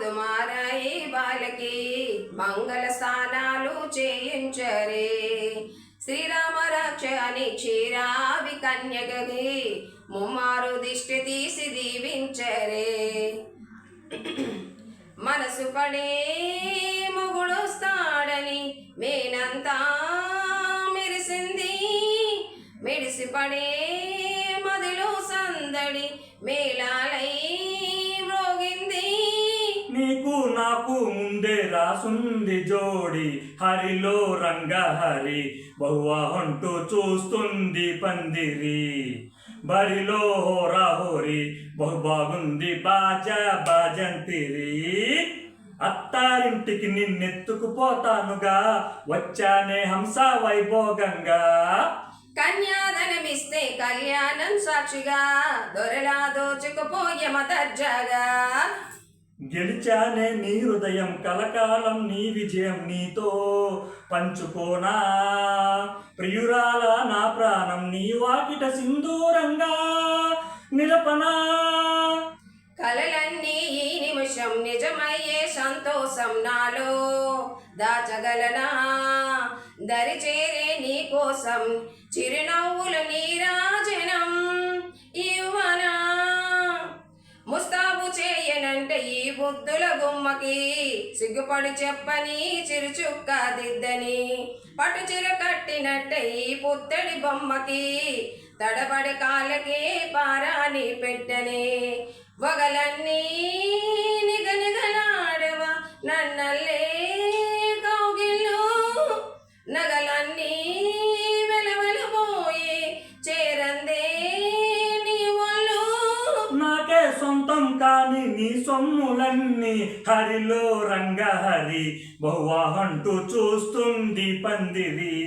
ముదుమారాయి బాలకి మంగళ స్నానాలు చేయించరే. శ్రీరామ రక్ష అని క్షీరావి కన్యగది ముమ్మారు దిష్టి తీసి దీవించరే. మనసు పడే మొగుడొస్తాడని మేనంతా మెరిసింది. మెడిసి పడే మదిలో సందడి మేళాలై నీకు నాకు ముందే రాసుంది జోడి. హరిలో రంగ హరి బహువా అంటూ చూస్తుంది పందిరి. బరిలో హోరా హోరి బహు బాగుంది బాజా బాజంతిరి అత్తారింటికి నిన్నెత్తుకుపోతానుగా వచ్చానే హంస వైభోగంగా. కన్యాదనమిస్తే కళ్యాణం సాక్షిగా దొరలా దోచుకుపోయే మదర్జాగా. గెలిచానే నీ హృదయం కలకాలం నీ విజయం నీతో. పంచుకోనా ప్రియురాల నా ప్రాణం నీ వాకిట సింధూరంగా నిలపనా. కలలన్నీ ఈ నిమిషం నిజమయ్యే సంతోషం నాలో. దాచగలనా? దరి చేరే నీ కోసం చిరునవ్వులు నీరాజనం. చేయనంటే బుద్ధుల గుమ్మకి సిగ్గుపడి చెప్పని చిరుచుక్క దిద్దని పట్టు చిర కట్టినట్టే పుత్తడి బొమ్మకి తడబడి కాళ్ళకి పారాని పెట్టని. వగలన్నీ నిగనిగలాడవా నన్నల్లే దాని నీ సొమ్ములన్నీ హరిలో రంగ హరి బహువా అంటూ చూస్తుంది పందిరి.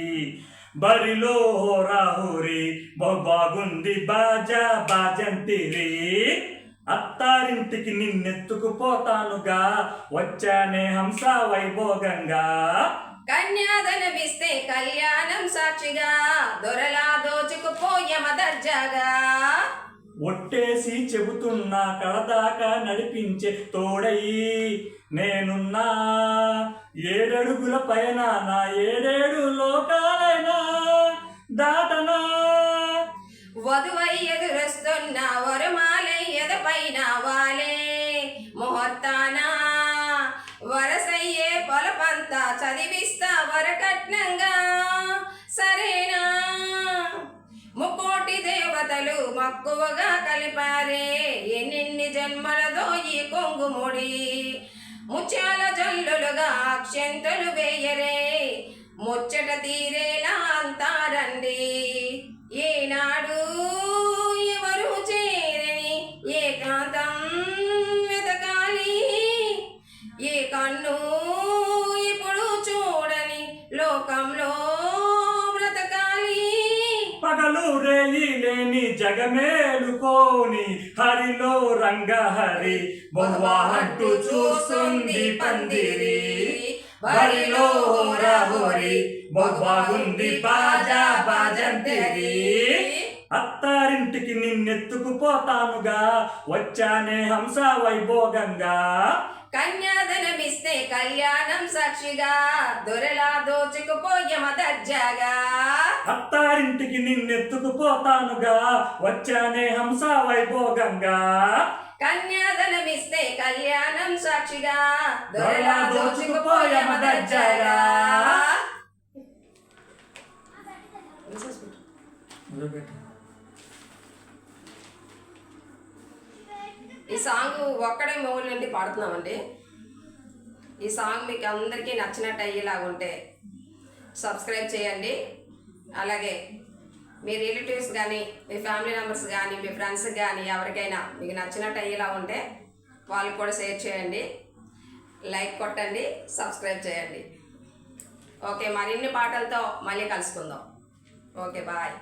బరిలో హోరా హోరి బాగుంది బాజా బాజంటిరి. అత్తారింటికి నిన్నెత్తుకుపోతానుగా వచ్చానే హంస వైభోగంగా కన్యాదనమిస్తే కళ్యాణం సాక్షిగా దొరలా దోచుకుపోయమ దర్జాగా చెబుతున్నా కడదాకా నడిపించే తోడయి నేనున్నా. ఏడడుగుల పైన నా ఏడేడు లోకాలైనా దాటనా. వధువై ఎదురొస్తున్న వరమాలై ఎదపైన వాలే మొహత్తానా వరసయ్యే పొలపంతా చదివిస్తా వరకట్నంగా. మక్కువగా కలిపారే. ఎన్నెన్ని జన్మలదో ఈ కొంగుముడి ముత్యాల జల్లులుగా అక్షంతలు వేయరే. ముచ్చట తీరే పగలు లేని జగమేలుకోని హరిలో రంగ హరి బొవ్వా చూస్తుంది పందిరి. హరిలో హోరా హోరి బొవ్వాగుంది బాజా బాజంతిరి అత్తారింటికి నిన్నెత్తుకుపోతానుగా వచ్చానే హంస వైభోగంగా. కన్యాదనమిస్తే కళ్యాణం సాక్షిగా దొరలా దోచుకుపోయమ దర్జాగా అత్తారింటికి నిన్నెత్తుకుపోతానుగా. వచ్చానే హంస వైభోగంగా కన్యాదనమిస్తే కళ్యాణం సాక్షిగా. దొరలా దోచుకుపోయే. ఈ సాంగ్ ఒక్కడే మూల నుండి పాడుతున్నామండి. ఈ సాంగ్ మీకు అందరికీ నచ్చినట్టు అయ్యేలాగా ఉంటే సబ్స్క్రైబ్ చేయండి. అలాగే మీ రిలేటివ్స్ కానీ మీ ఫ్యామిలీ మెంబర్స్ కానీ మీ ఫ్రెండ్స్ కానీ ఎవరికైనా మీకు నచ్చినట్టు అయ్యేలా ఉంటే వాళ్ళకి కూడా షేర్ చేయండి. లైక్ కొట్టండి సబ్స్క్రైబ్ చేయండి. ఓకే మరిన్ని పాటలతో మళ్ళీ కలుసుకుందాం. Okay bye